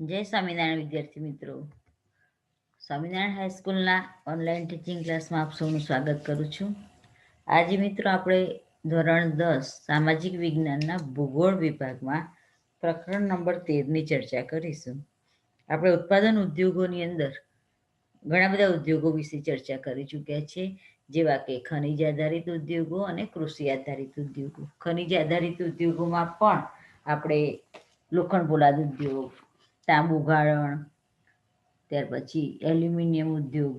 જય સ્વામિનારાયણ, વિદ્યાર્થી મિત્રો. સ્વામિનારાયણ હાઈસ્કૂલના ઓનલાઈન ટીચિંગ ક્લાસમાં આપ સૌનું સ્વાગત કરું છું. આજે મિત્રો આપણે ધોરણ દસ, સામાજિક વિજ્ઞાનના ભૂગોળ વિભાગમાં પ્રકરણ નંબર તેરની ચર્ચા કરીશું. આપણે ઉત્પાદન ઉદ્યોગોની અંદર ઘણા બધા ઉદ્યોગો વિશે ચર્ચા કરી ચૂક્યા છે, જેવા કે ખનિજ આધારિત ઉદ્યોગો અને કૃષિ આધારિત ઉદ્યોગો. ખનિજ આધારિત ઉદ્યોગોમાં પણ આપણે લોખંડ પોલાદ ઉદ્યોગ તાંબુ ગાળણ, ત્યાર પછી એલ્યુમિનિયમ ઉદ્યોગ,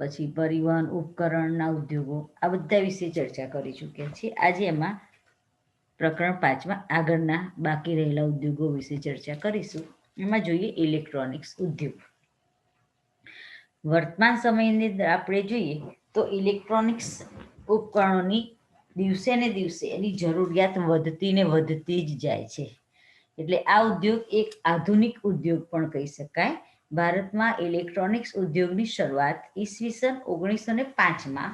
પછી પરિવહન ઉપકરણના ઉદ્યોગો, આ બધા વિશે ચર્ચા કરી ચૂક્યા છીએ. આજે એમાં પ્રકરણ પાંચમાં આગળના બાકી રહેલા ઉદ્યોગો વિશે ચર્ચા કરીશું. એમાં જોઈએ ઇલેક્ટ્રોનિક્સ ઉદ્યોગ. વર્તમાન સમયની અંદર આપણે જોઈએ તો ઇલેક્ટ્રોનિક્સ ઉપકરણોની દિવસે ને દિવસે એની જરૂરિયાત વધતી ને વધતી જ જાય છે. એટલે આ ઉદ્યોગ એક આધુનિક ઉદ્યોગ પણ કહી શકાય. ભારતમાં ઇલેક્ટ્રોનિક્સ ઉદ્યોગની શરૂઆત ઈસવીસન ઓગણીસો ને પાંચમાં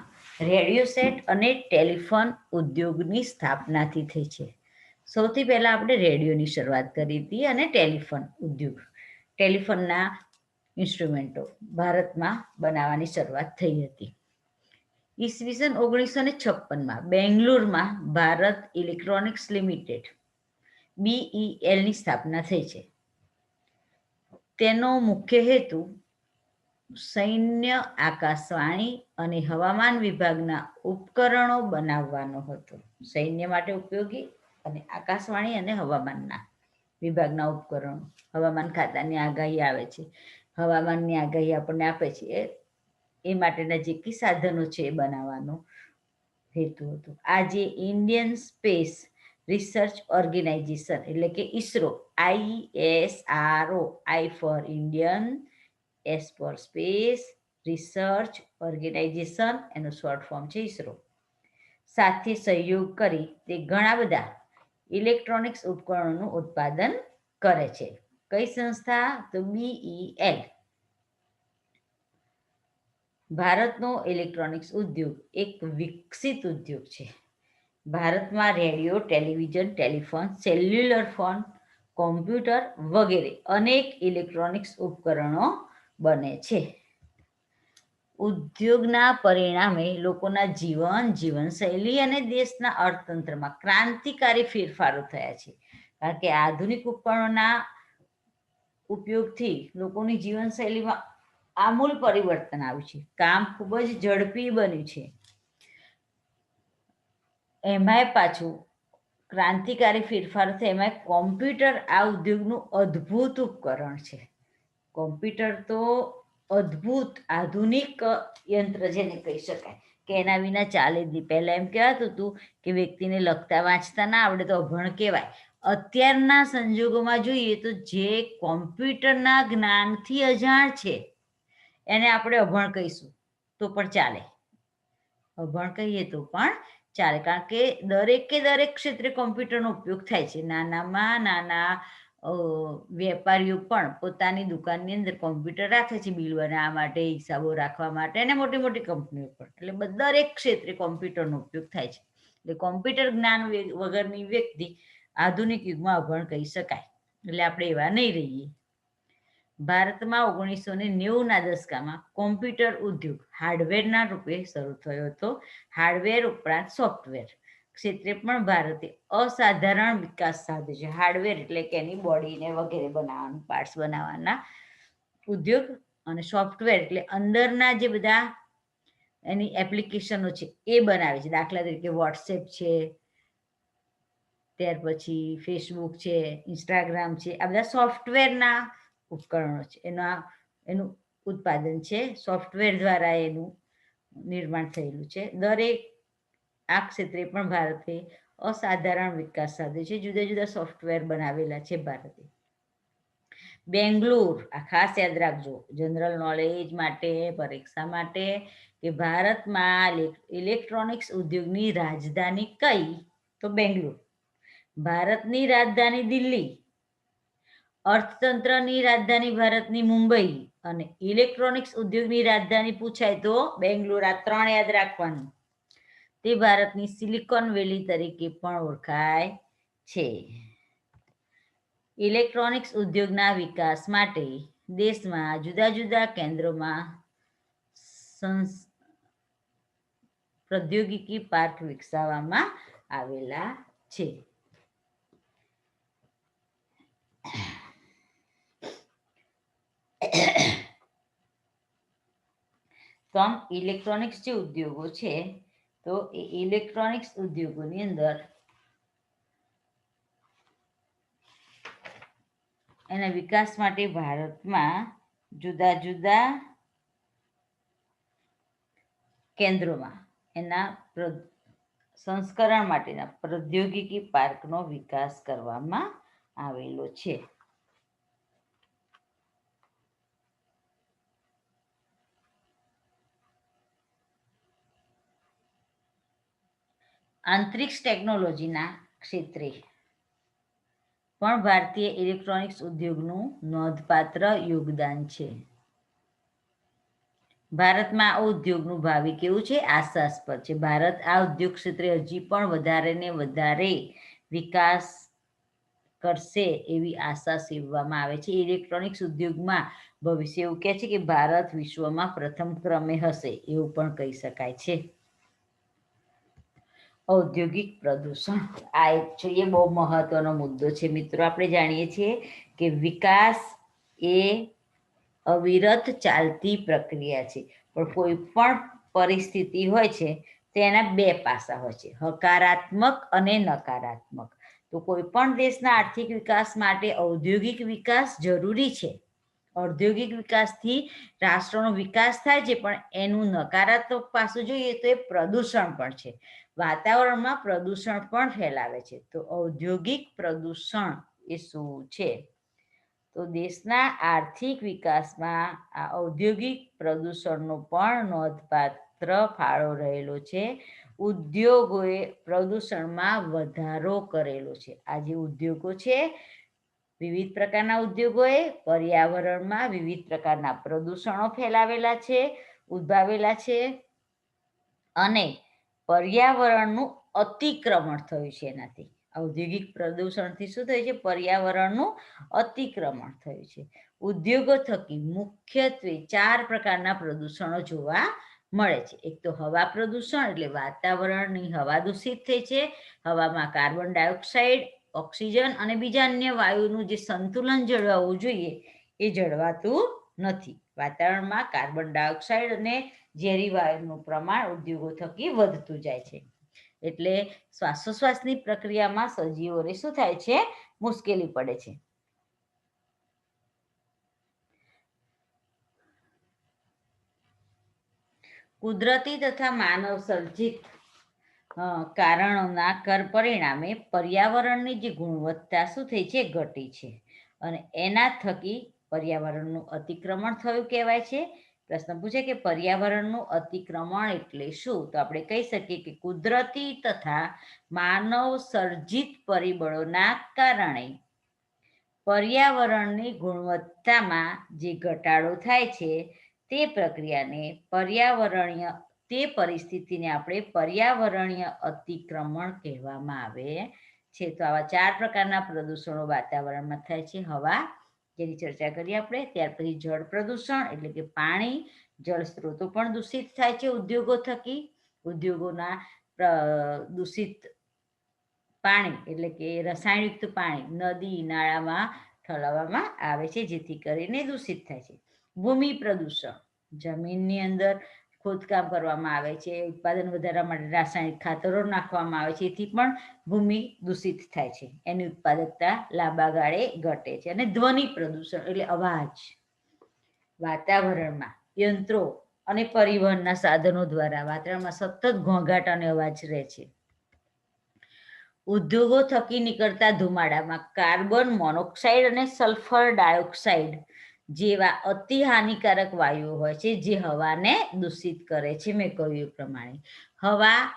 રેડિયો સેટ અને ટેલિફોન ઉદ્યોગની સ્થાપનાથી થઈ છે. સૌથી પહેલાં આપણે રેડિયોની શરૂઆત કરી હતી અને ટેલિફોન ઉદ્યોગ, ટેલિફોનના ઇન્સ્ટ્રુમેન્ટો ભારતમાં બનાવવાની શરૂઆત થઈ હતી. ઈસવીસન ઓગણીસો ને છપ્પનમાં બેંગ્લોરમાં ભારત ઇલેક્ટ્રોનિક્સ લિમિટેડ બીઈએલની સ્થાપના થઈ છે. તેનો મુખ્ય હેતુ સૈન્ય આકાશવાણી અને હવામાન વિભાગના ઉપકરણો બનાવવાનો હતો. સૈન્ય માટે ઉપયોગી અને આકાશવાણી અને હવામાનના વિભાગના ઉપકરણો. હવામાન ખાતાની આગાહી આવે છે. હવામાનની આગાહી આપણને આપે છે. એ એ માટેના જે કી સાધનો છે એ બનાવવાનો હેતુ હતો. આજે ઇન્ડિયન સ્પેસ રિસર્ચ ઓર્ગેનાઇઝેશન એટલે કે ISRO I S R O I for Indian S for space research organisation એનું શોર્ટ ફોર્મ છે ઈસરો. સાથે સહયોગ કરી તે ઘણા બધા ઇલેક્ટ્રોનિક્સ ઉપકરણોનું ઉત્પાદન કરે છે. કઈ સંસ્થા? તો બીઈ એલ ભારતનો ઇલેક્ટ્રોનિક્સ ઉદ્યોગ એક વિકસિત ઉદ્યોગ છે. ભારતમાં radio, television, telephone, cellular phone, computer વગેરે અનેક ઇલેક્ટ્રોનિક્સ ઉપકરણો બને છે. ઉદ્યોગના પરિણામે લોકોના જીવન, જીવનશૈલી અને દેશના અર્થતંત્રમાં ક્રાંતિકારી ફેરફારો થયા છે. કારણ કે આધુનિક ઉપકરણોના ઉપયોગથી લોકોની જીવનશૈલીમાં આમૂલ પરિવર્તન આવ્યું છે. કામ ખૂબ જ ઝડપી બન્યું છે. એમાંય પાછું ક્રાંતિકારી ફેરફાર થાય એમાં કોમ્પ્યુટર આ ઉદ્યોગનું અદ્ભુત ઉપકરણ છે. કોમ્પ્યુટર તો અદ્ભુત આધુનિક યંત્ર જેને કહી શકાય, કે એના વિના ચાલે જ નહીં. પહેલાં એમ કહેવાતું હતું કે વ્યક્તિને લખતા વાંચતા ના આવડે તો અભણ કહેવાય. અત્યારના સંજોગોમાં જોઈએ તો જે કોમ્પ્યુટરના જ્ઞાનથી અજાણ છે, એને આપણે અભણ કહીશું તો પણ ચાલે. અભણ કહીએ તો પણ ચાલે. કારણ કે દરેકે દરેક ક્ષેત્રે કોમ્પ્યુટરનો ઉપયોગ થાય છે. નાનામાં નાના વેપારીઓ પણ પોતાની દુકાનની અંદર કોમ્પ્યુટર રાખે છે, બિલ બનાવવા માટે, હિસાબો રાખવા માટે અને મોટી મોટી કંપનીઓ પણ. એટલે દરેક ક્ષેત્રે કોમ્પ્યુટરનો ઉપયોગ થાય છે. એટલે કોમ્પ્યુટર જ્ઞાન વગરની વ્યક્તિ આધુનિક યુગમાં અભણ કહી શકાય. એટલે આપણે એવા નહીં રહીએ. ભારતમાં ઓગણીસો ને નેવુંના દશકામાં કોમ્પ્યુટર ઉદ્યોગ હાર્ડવેરના રૂપે શરૂ થયો હતો. હાર્ડવેર ઉપરાંત સોફ્ટવેર ક્ષેત્રે પણ ભારતે અસાધારણ વિકાસ સાધ્યો. છે હાર્ડવેર એટલે કે એની બોડીને વગેરે બનાવવાનું પાર્ટ્સ બનાવવાના ઉદ્યોગ અને સોફ્ટવેર એટલે અંદરના જે બધા એની એપ્લિકેશનો છે એ બનાવે છે. દાખલા તરીકે વોટ્સએપ છે, ત્યાર પછી ફેસબુક છે ઇન્સ્ટાગ્રામ છે, આ બધા સોફ્ટવેરના ઉપકરણો છે. એના, એનું ઉત્પાદન છે, સોફ્ટવેર દ્વારા એનું નિર્માણ થયેલું છે. દરેક આ ક્ષેત્રે પણ ભારતે અસાધારણ વિકાસ સાધ્યો છે. જુદા જુદા સોફ્ટવેર બનાવેલા છે ભારતે. બેંગ્લોર, આ ખાસ યાદ રાખજો. જનરલ નોલેજ માટે, પરીક્ષા માટે કે ભારતમાં ઇલેક્ટ્રોનિક્સ ઉદ્યોગની રાજધાની કઈ? તો બેંગ્લોર. ભારતની રાજધાની દિલ્હી. અર્થતંત્રની રાજધાની ભારતની મુંબઈ અને ઇલેક્ટ્રોનિક્સ ઉદ્યોગની રાજધાની પૂછાય તો બેંગ્લોર, આ ત્રણ યાદ રાખવાનું. તે ભારતની સિલિકોન વેલી તરીકે પણ ઓળખાય છે. ઇલેક્ટ્રોનિક્સ ઉદ્યોગના વિકાસ માટે દેશમાં જુદા જુદા કેન્દ્રોમાં સંસ- પ્રૌદ્યોગિકી પાર્ક વિકસાવવામાં આવેલા છે. આમ ઇલેક્ટ્રોનિક્સ જે ઉદ્યોગો છે, તો એ ઇલેક્ટ્રોનિક્સ ઉદ્યોગોની અંદર એના વિકાસ માટે ભારતમાં જુદા જુદા કેન્દ્રોમાં એના સંસ્કરણ માટેના પ્રૌદ્યોગિકી પાર્કનો વિકાસ કરવામાં આવેલો છે. અંતરિક્ષ ટેકનોલોજીના ક્ષેત્રે. પણ ભારતીય ઇલેક્ટ્રોનિક્સ ઉદ્યોગનું નોંધપાત્ર યોગદાન છે. ભારતમાં આ ઉદ્યોગનું ભાવિ કેવું છે? આશાસ્પદ છે. ભારત આ ઉદ્યોગ ક્ષેત્રે હજી પણ વધારે ને વધારે વિકાસ કરશે એવી આશા સેવવામાં આવે છે. ઇલેક્ટ્રોનિક્સ ઉદ્યોગમાં ભવિષ્ય એવું કહે છે કે ભારત વિશ્વમાં પ્રથમ ક્રમે હશે એવું પણ કહી શકાય છે. ઔદ્યોગિક પ્રદૂષણ. આ એક જોઈએ બહુ મહત્વનો મુદ્દો છે. મિત્રો, આપણે જાણીએ છીએ કે વિકાસ એ અવિરત ચાલતી પ્રક્રિયા છે. પણ કોઈ પણ પરિસ્થિતિ હોય છે, તેના બે પાસા હોય છે. હકારાત્મક અને નકારાત્મક. તો કોઈ પણ દેશના આર્થિક વિકાસ માટે ઔદ્યોગિક વિકાસ જરૂરી છે. ઔદ્યોગિક વિકાસથી રાષ્ટ્રનો વિકાસ થાય છે, પણ એનું નકારાત્મક પાસું જોઈએ તો એ પ્રદૂષણ પણ છે. વાતાવરણમાં પ્રદૂષણ પણ ફેલાવે છે. તો ઔદ્યોગિક પ્રદૂષણ એ શું છે? તો દેશના આર્થિક વિકાસમાં આ ઔદ્યોગિક પ્રદૂષણનો પણ નોંધપાત્ર ફાળો રહેલો છે. ઉદ્યોગોએ પ્રદૂષણમાં વધારો કરેલો છે. આ જે ઉદ્યોગો છે, વિવિધ પ્રકારના ઉદ્યોગોએ પર્યાવરણમાં વિવિધ પ્રકારના પ્રદૂષણો ફેલાવેલા છે, ઉદ્ભાવેલા છે અને પર્યાવરણનું અતિક્રમણ થયું છે એનાથી. ઔદ્યોગિક પ્રદૂષણથી શું થયું છે? પર્યાવરણનું અતિક્રમણ થયું છે. ઉદ્યોગો થકી મુખ્યત્વે ચાર પ્રકારના પ્રદૂષણો જોવા મળે છે. એક તો હવા પ્રદૂષણ, એટલે વાતાવરણની હવા દૂષિત થઈ છે. હવામાં કાર્બન ડાયોક્સાઇડ, ઓક્સિજન અને બીજા અન્ય વાયુનું જે સંતુલન જળવાવું જોઈએ, એ જળવાતું નથી. વાતાવરણમાં કાર્બન ડાયોક્સાઇડ અને ઝેરી વાયુનું પ્રમાણ ઉદ્યોગો થકી વધતું જાય છે. એટલે શ્વાસોશ્વાસની પ્રક્રિયામાં સજીવોને શું થાય છે? મુશ્કેલી પડે છે. કુદરતી તથા માનવ સર્જિત કારણોના કર પરિણામે પર્યાવરણની જે ગુણવત્તા શું થઈ છે? ઘટી છે. અને એના થકી પર્યાવરણનું અતિક્રમણ થયું કહેવાય છે. પ્રશ્ન પૂછે કે પર્યાવરણનું અતિક્રમણ એટલે શું? તો આપણે કહી શકીએ કે કુદરતી તથા માનવ સર્જિત પરિબળોના કારણે પર્યાવરણની ગુણવત્તામાં જે ઘટાડો થાય છે તે પ્રક્રિયાને પર્યાવરણીય, તે પરિસ્થિતિને આપણે પર્યાવરણીય અતિક્રમણ કહેવામાં આવે છે. તો આવા ચાર પ્રકારના પ્રદૂષણો વાતાવરણમાં થાય છે. હવા જેની ચર્ચા કરી આપણે, ત્યાર પછી જળ પ્રદૂષણ એટલે કે પાણી, જળ સ્ત્રોતો પણ દૂષિત થાય છે ઉદ્યોગો થકી. ઉદ્યોગોના દૂષિત પાણી એટલે કે રસાયણયુક્ત પાણી નદી, નાળામાં ઠલવવામાં આવે છે, જેથી કરીને દૂષિત થાય છે. ભૂમિ પ્રદૂષણ, જમીનની અંદર ખોદકામ કરવામાં આવે છે, ઉત્પાદન વધારવા માટે રાસાયણિક ખાતરો નાખવામાં આવે છે, એથી પણ ભૂમિ દૂષિત થાય છે. એની ઉત્પાદકતા લાંબા ગાળે ઘટે છે અને ધ્વનિ પ્રદૂષણ એટલે અવાજ, વાતાવરણમાં, યંત્રો અને પરિવહનના સાધનો દ્વારા વાતાવરણમાં સતત ઘોંઘાટ અને અવાજ રહે છે. ઉદ્યોગો થકી નીકળતા ધુમાડામાં કાર્બન મોનોક્સાઇડ અને સલ્ફર ડાયોક્સાઇડ જેવા અતિ હાનિકારક વાયુઓ હોય છે, જે હવાને દૂષિત કરે છે, મેં કહ્યું એ પ્રમાણે. હવા,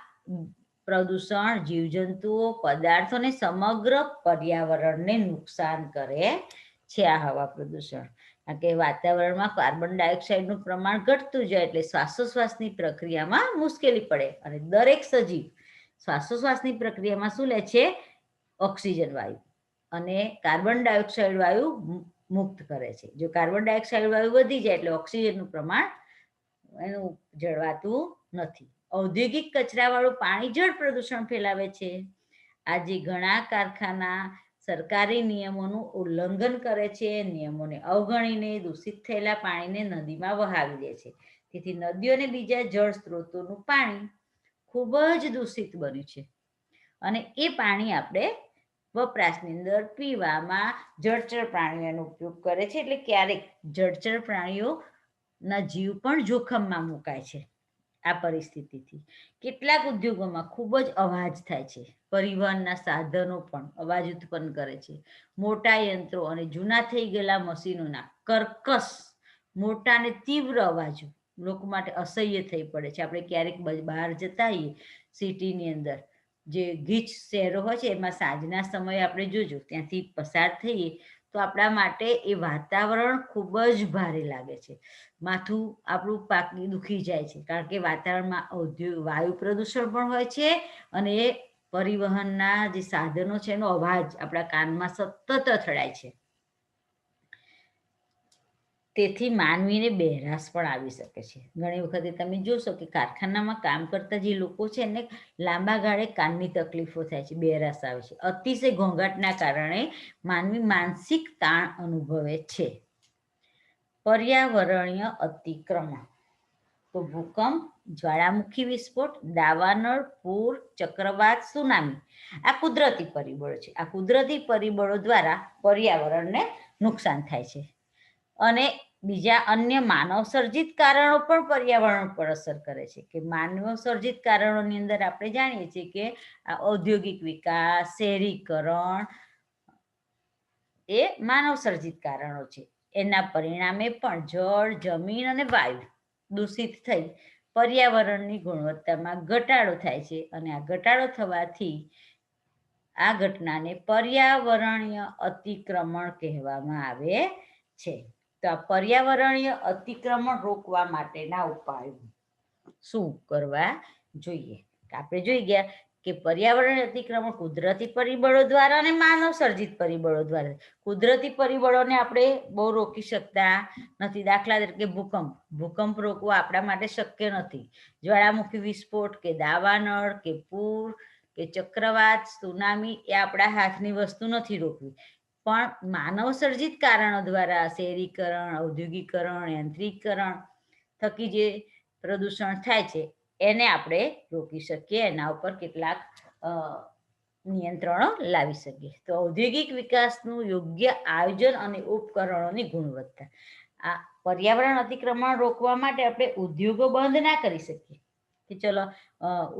પ્રદૂષણ, જીવજંતુઓ પદાર્થોને સમગ્ર પર્યાવરણને નુકસાન કરે છે આ હવા પ્રદૂષણ. કારણ કે વાતાવરણમાં કાર્બન ડાયોક્સાઇડનું પ્રમાણ ઘટતું જાય એટલે શ્વાસોશ્વાસની પ્રક્રિયામાં મુશ્કેલી પડે અને દરેક સજીવ શ્વાસોશ્વાસની પ્રક્રિયામાં શું લે છે? ઓક્સિજન વાયુ. અને કાર્બન ડાયોક્સાઇડ વાયુ મુક્ત કરે છે. જો કાર્બન ડાયોક્સાઇડ વાયુ વધી જાય એટલે ઓક્સિજનનું પ્રમાણ એનું જળવાતું નથી. ઔદ્યોગિક કચરાવાળું પાણી જળ પ્રદૂષણ ફેલાવે છે. આજે ઘણા કારખાના સરકારી નિયમોનું ઉલ્લંઘન કરે છે. નિયમોને અવગણીને દૂષિત થયેલા પાણીને નદીમાં વહાવી દે છે. તેથી નદીઓ અને બીજા જળ સ્ત્રોતોનું પાણી ખૂબ જ દૂષિત બન્યું છે. અને એ પાણી આપણે વપરાશની અંદર પીવામાં જળચર પ્રાણીઓનો ઉપયોગ કરે છે એટલે ક્યારેક જળચર પ્રાણીઓના જીવ પણ જોખમમાં મુકાય છે આ પરિસ્થિતિથી. કેટલાક ઉદ્યોગોમાં ખૂબ જ અવાજ થાય છે. પરિવહનના સાધનો પણ અવાજ ઉત્પન્ન કરે છે. મોટા યંત્રો અને જૂના થઈ ગયેલા મશીનોના કર્કશ, મોટા અને તીવ્ર અવાજો લોકો માટે અસહ્ય થઈ પડે છે. આપણે ક્યારેક બહાર જતા હોઈએ, સિટીની અંદર જે ગીચ શહેરો હોય છે, એમાં સાંજના સમયે આપણે જોજો, ત્યાંથી પસાર થઈએ તો આપણા માટે એ વાતાવરણ ખૂબ જ ભારે લાગે છે. માથું આપણું પાકી દુખી જાય છે, કારણ કે વાતાવરણમાં ઔદ્યોગ, વાયુ પ્રદૂષણ પણ હોય છે અને પરિવહનના જે સાધનો છે એનો અવાજ આપણા કાનમાં સતત અથડાય છે. તેથી માનવીને બહેરાશ પણ આવી શકે છે. ઘણી વખતે તમે જોશો કે કારખાનામાં કામ કરતા જે લોકો છે એને લાંબા ગાળે કાનની તકલીફો થાય છે બહેરાશ આવે છે. અતિશય ઘોંઘાટના કારણે માનવી માનસિક તાણ અનુભવે છે. પર્યાવરણીય અતિક્રમણ. તો ભૂકંપ, જ્વાળામુખી વિસ્ફોટ દાવાનળ પૂર, ચક્રવાત, સુનામી. આ કુદરતી પરિબળો છે. આ કુદરતી પરિબળો દ્વારા પર્યાવરણને નુકસાન થાય છે. અને બીજા અન્ય માનવ સર્જિત કારણો પણ પર્યાવરણ પર અસર કરે છે. કે માનવ સર્જિત કારણોની અંદર આપણે જાણીએ છીએ કે આ ઔદ્યોગિક વિકાસ, શહેરીકરણ એ માનવ સર્જિત કારણો છે. એના પરિણામે પણ જળ, જમીન અને વાયુ દૂષિત થઈ પર્યાવરણની ગુણવત્તામાં ઘટાડો થાય છે અને આ ઘટાડો થવાથી આ ઘટનાને પર્યાવરણીય અતિક્રમણ કહેવામાં આવે છે. પર્યાવરણીય અતિક્રમણ રોકવા માટેના ઉપાયો. શું કરવા? જોઈએ. આપણે જોઈ ગયા કે પર્યાવરણ અતિક્રમણ કુદરતી પરિબળો દ્વારા અને માનવ સર્જિત પરિબળો દ્વારા. કુદરતી પરિબળોને આપણે બહુ રોકી શકતા નથી. દાખલા તરીકે ભૂકંપ. ભૂકંપ રોકવો આપણા માટે શક્ય નથી. જ્વાળામુખી વિસ્ફોટ કે દાવાનળ કે પૂર કે ચક્રવાત, સુનામી એ આપણા હાથની વસ્તુ નથી રોકવી. પણ માનવ સર્જિત કારણો દ્વારા શહેરીકરણ, ઔદ્યોગિકરણ, યાંત્રિકરણ થકી જે પ્રદૂષણ થાય છે, એને આપણે રોકી શકીએ. એના ઉપર કેટલાક નિયંત્રણો લાવી શકીએ. તો ઔદ્યોગિક વિકાસનું યોગ્ય આયોજન અને ઉપકરણોની ગુણવત્તા. આ પર્યાવરણ અતિક્રમણ રોકવા માટે આપણે ઉદ્યોગો બંધ ના કરી શકીએ. કે ચલો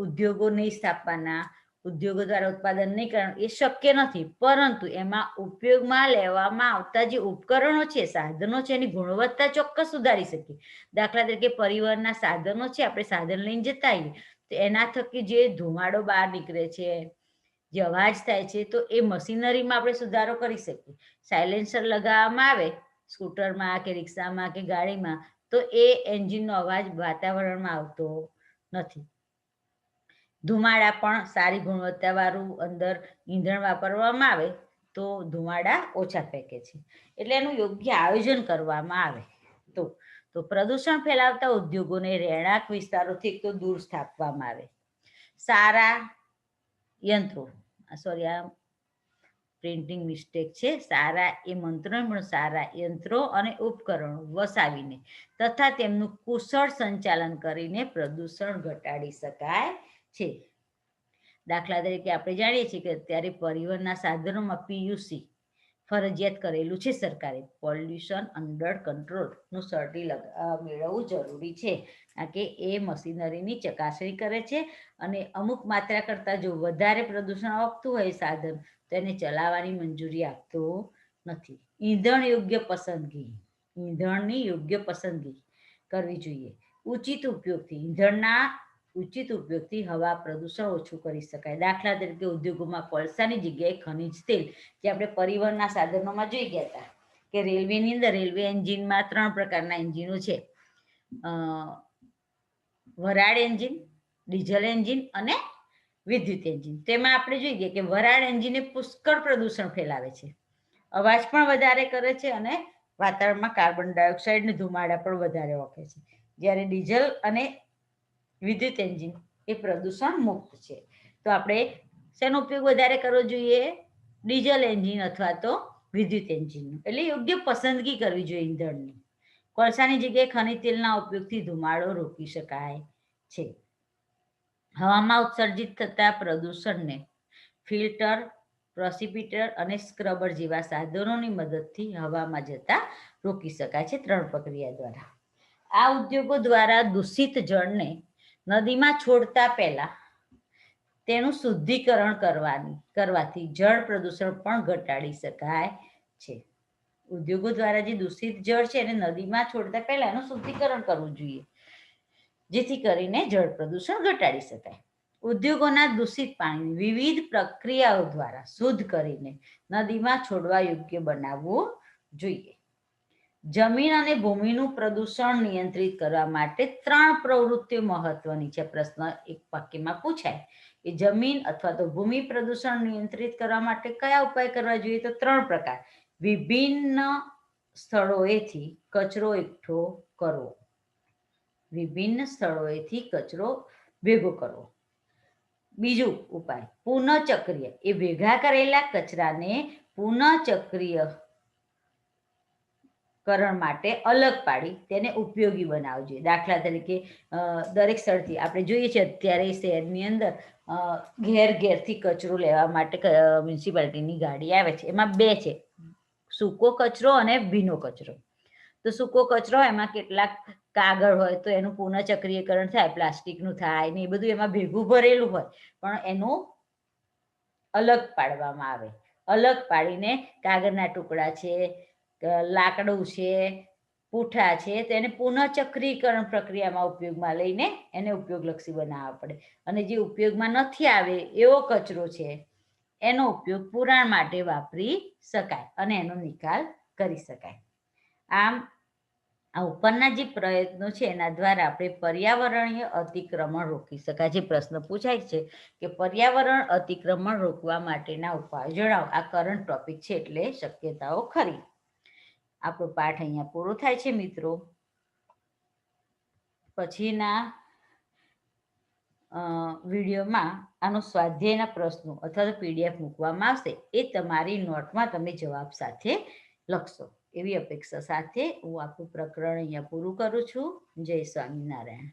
ઉદ્યોગો નહીં સ્થાપવાના ઉદ્યોગો દ્વારા ઉત્પાદન નહીં કરવાનું એ શક્ય નથી. પરંતુ એમાં ઉપયોગમાં લેવામાં આવતા જે ઉપકરણો છે, સાધનો છે, એની ગુણવત્તા ચોક્કસ સુધારી શકીએ. દાખલા તરીકે પરિવહનના સાધનો છે, આપણે સાધન લઈને જતા હોઈએ તો એના થકી જે ધુમાડો બહાર નીકળે છે, જે અવાજ થાય છે, તો એ મશીનરીમાં આપણે સુધારો કરી શકીએ. સાયલેન્સર લગાવવામાં આવે, સ્કૂટરમાં કે રિક્ષામાં કે ગાડીમાં, તો એ એન્જિનનો અવાજ વાતાવરણમાં આવતો નથી. ધુમાડા પણ સારી ગુણવત્તાવાળું અંદર ઈંધણ વાપરવામાં આવે તો ધુમાડા ઓછા ફેંકે છે. એટલે એનું યોગ્ય આયોજન કરવામાં આવે તો તો પ્રદૂષણ ફેલાવતા ઉદ્યોગોને રહેણાંક વિસ્તારોથી તો દૂર સ્થાપવામાં આવે. સારા યંત્રો સોરી આ પ્રિન્ટિંગ મિસ્ટેક છે. સારા એ મંત્રો પણ સારા યંત્રો અને ઉપકરણો વસાવીને તથા તેમનું કુશળ સંચાલન કરીને પ્રદૂષણ ઘટાડી શકાય છે. દાખલા તરીકે આપણે જાણીએ છીએ કે અત્યારે પરિવહનના સાધનોમાં પીયુસી ફરજિયાત કરેલું છે સરકારે. પોલ્યુશન અંડર કંટ્રોલનું સર્ટી મેળવવું જરૂરી છે. કારણ કે એ મશીનરીની ચકાસણી કરે છે અને અમુક માત્રા કરતાં જો વધારે પ્રદૂષણ આપતું હોય સાધન, તો એને ચલાવવાની મંજૂરી આપતો નથી. ઈંધણ યોગ્ય પસંદગી. ઈંધણની યોગ્ય પસંદગી કરવી જોઈએ. ઉચિત ઉપયોગથી. ઈંધણના ઉચિત ઉપયોગથી હવા પ્રદૂષણ ઓછું કરી શકાય. દાખલા તરીકે ઉદ્યોગોમાં કોલસાની જગ્યાએ ખનિજ તેલ, જે આપણે પરિવહનના સાધનોમાં જોઈ ગયા હતા, કે રેલવેની અંદર રેલવે એન્જિનમાં ત્રણ પ્રકારના એન્જિનો છે. વરાળ એન્જિન, ડીઝલ એન્જિન અને વિદ્યુત એન્જિન. તેમાં આપણે જોઈ ગયા કે વરાળ એન્જિન પુષ્કળ પ્રદૂષણ ફેલાવે છે. અવાજ પણ વધારે કરે છે અને વાતાવરણમાં કાર્બન ડાયોક્સાઇડ ને ધુમાડા પણ વધારે ઓકે છે. જ્યારે ડીઝલ અને વિદ્યુત એન્જિન એ પ્રદૂષણ મુક્ત છે. તો આપણે શેનો ઉપયોગ વધારે કરવો જોઈએ? ડીઝલ એન્જિન અથવા તો વિદ્યુત એન્જિનનો એટલે યોગ્ય પસંદગી કરવી જોઈએ ઈંધણની. કોલસાની જગ્યાએ ખનિજ તેલના ઉપયોગથી ધુમાડો રોકી શકાય છે. હવામાં ઉત્સર્જિત થતા પ્રદૂષણને ફિલ્ટર, પ્રોસિપિટર અને સ્ક્રબર જેવા સાધનોની મદદથી હવામાં જતા રોકી શકાય છે ત્રણ પ્રક્રિયા દ્વારા. આ ઉદ્યોગો દ્વારા દૂષિત જળને નદીમાં છોડતા પહેલા તેનું શુદ્ધિકરણ કરવાની, કરવાથી જળ પ્રદૂષણ પણ ઘટાડી શકાય છે. ઉદ્યોગો દ્વારા જે દૂષિત જળ છે એને નદીમાં છોડતા પહેલા એનું શુદ્ધિકરણ કરવું જોઈએ, જેથી કરીને જળ પ્રદૂષણ ઘટાડી શકાય. ઉદ્યોગોના દૂષિત પાણી વિવિધ પ્રક્રિયાઓ દ્વારા શુદ્ધ કરીને નદીમાં છોડવા યોગ્ય બનાવવું જોઈએ. જમીન અને ભૂમિનું પ્રદૂષણ નિયંત્રિત કરવા માટે ત્રણ પ્રવૃત્તિઓ મહત્વની છે. પ્રશ્ન એક વાક્યમાં પૂછાય કે જમીન અથવા તો ભૂમિ પ્રદૂષણ નિયંત્રિત કરવા માટે કયા ઉપાય કરવા જોઈએ? તો ત્રણ પ્રકાર. વિભિન્ન સ્થળોએથી કચરો એકઠો કરવો. વિભિન્ન સ્થળોએથી કચરો ભેગો કરવો. બીજું ઉપાય. પુનઃચક્રિય. એ ભેગા કરેલા કચરાને પુનઃચક્રિય કરણ માટે અલગ પાડી, તેને ઉપયોગી બનાવજે. દાખલા તરીકે દરેક સ્થળથી આપણે જોઈએ છીએ, અત્યારે શહેરની અંદર ઘેર ઘેરથી કચરો લેવા માટે મ્યુનિસિપાલિટીની ગાડી આવે છે. એમાં બે છે. સૂકો કચરો અને ભીનો કચરો. તો સૂકો કચરો, એમાં કેટલાક કાગળ હોય તો એનું પુનઃચક્રીયકરણ થાય, પ્લાસ્ટિકનું થાય ને એ બધું એમાં ભેગું ભરેલું હોય. પણ એનું અલગ પાડવામાં આવે. અલગ પાડીને કાગળના ટુકડા છે લાકડું છે, પૂઠા છે તેને પુનઃચક્રીકરણ પ્રક્રિયામાં ઉપયોગમાં લઈને એને ઉપયોગલક્ષી બનાવવા પડે. અને જે ઉપયોગમાં નથી આવે એવો કચરો છે, એનો ઉપયોગ પુરાણ માટે વાપરી શકાય અને એનો નિકાલ કરી શકાય. આમ, આ ઉપરના જે પ્રયત્નો છે, એના દ્વારા આપણે પર્યાવરણીય અતિક્રમણ રોકી શકાય. જે પ્રશ્ન પૂછાય છે કે પર્યાવરણ અતિક્રમણ રોકવા માટેના ઉપાયો જણાવો. આ કરંટ ટોપિક છે એટલે શક્યતાઓ ખરી. આપણો પાઠ અહીંયા પૂરો થાય છે, મિત્રો. પછીના વિડીયોમાં આનો સ્વાધ્યાયના પ્રશ્નો અથવા તો પીડીએફ મૂકવામાં આવશે. એ તમારી નોટમાં તમે જવાબ સાથે લખશો. એવી અપેક્ષા સાથે હું આપણું પ્રકરણ અહીંયા પૂરું કરું છું. જય સ્વામિનારાયણ.